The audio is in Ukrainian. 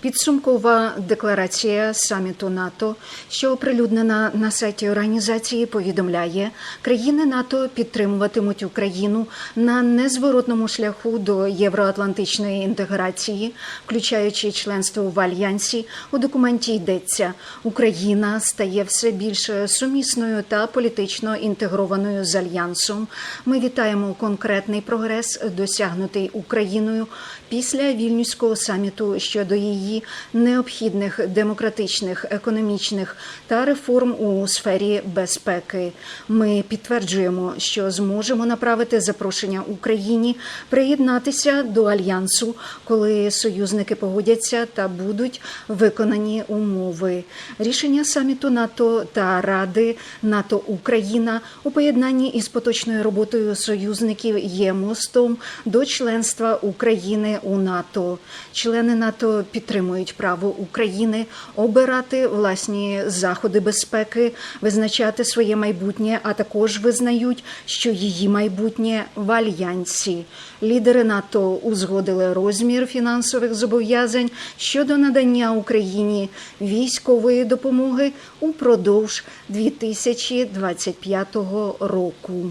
Підсумкова декларація саміту НАТО, що оприлюднена на сайті організації, повідомляє, країни НАТО підтримуватимуть Україну на незворотному шляху до євроатлантичної інтеграції, включаючи членство в альянсі. У документі йдеться, Україна стає все більш сумісною та політично інтегрованою з альянсом. Ми вітаємо конкретний прогрес, досягнутий Україною після вільнюського саміту щодо її необхідних демократичних, економічних та реформ у сфері безпеки. Ми підтверджуємо, що зможемо направити запрошення Україні приєднатися до альянсу, коли союзники погодяться та будуть виконані умови. Рішення саміту НАТО та Ради НАТО Україна у поєднанні із поточною роботою союзників є мостом до членства України у НАТО. Члени НАТО підтримують право України обирати власні заходи безпеки, визначати своє майбутнє, а також визнають, що її майбутнє в альянсі. Лідери НАТО узгодили розмір фінансових зобов'язань щодо надання Україні військової допомоги упродовж 2025 року.